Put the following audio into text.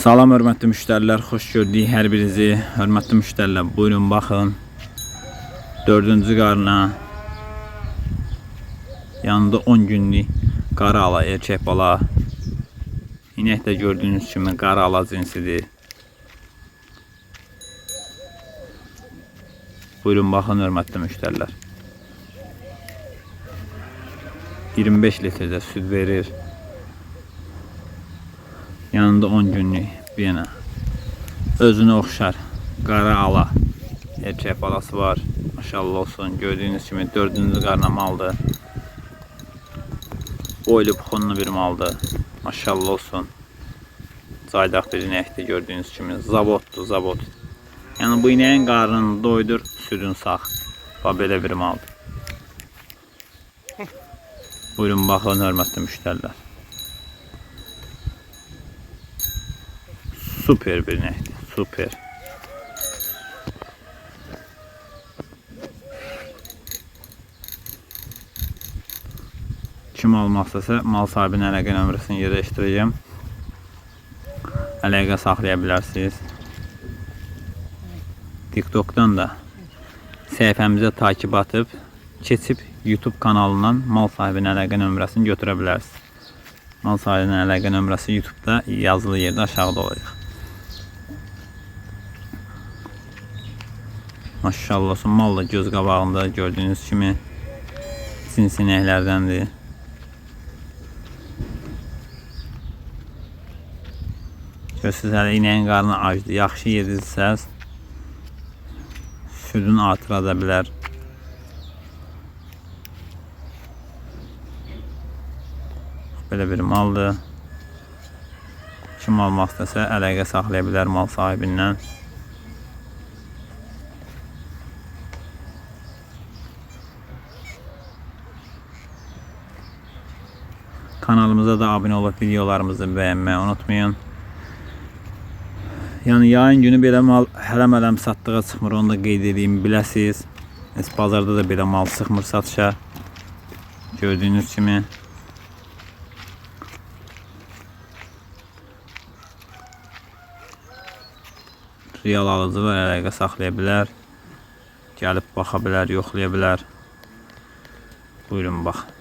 Salam hörmətli müştərilər, xoş gördük hər birinizi. Hörmətli müştərilər, buyurun baxın. 4-cü qarına yanında 10 günlük qara ala erkək bala. İnək də gördüyünüz kimi qara ala cinsidir. Buyurun baxın hörmətli müştərilər. 25 litrdə süd verir. Yanında 10 günlük bir yana. Özünə oxşar qara ala erkək balası var. Maşallah olsun. Gördüyünüz kimi 4-cü qarna maldır. Boylu puxunlu bir maldır. Maşallah olsun. Caydaq bir inəkdir gördüyünüz kimi. Zavoddur, zavod. Yəni bu inəyin qarnını doydur, südün sağ. Bax belə bir maldır. Buyurun baxın hörmətli müştərilər. Süper bir inəkdir, süper. Kim istəsə mal sahibinin əlaqə nömrəsini yerləşdirəcəm. Əlaqə saxlaya bilərsiniz. TikTok'dan da səhifəmizə takip atıb keçib YouTube kanalından mal sahibinin əlaqə nömrəsini götürə bilərsiniz. Mal sahibinin əlaqə nömrəsi YouTube-da yazılı yerdə aşağıda olacaq. Maşallah olsun mal da göz qabağında gördüyünüz kimi sinsinəklərdəndir. Görürsünüz hələ inəyin qarnı acdır. Yaxşı yedirsəz südün artıra da bilər. Belə bir maldır. Kim almaq istəsə əlaqə saxlaya bilər mal sahibindən. Kanalımıza da abone olup videolarımızı beğenmeyi unutmayın. Yani yayın günü belə mal hələm-hələm satdığa çıxmır, onu da qeyd edeyim, biləsiz. Heç bazarda da belə mal çıxmır satışa. Gördüyünüz kimi. Real alıcılar əlaqə saxlaya bilər. Gəlib baxa bilər, yoxlaya bilər. Buyurun bax.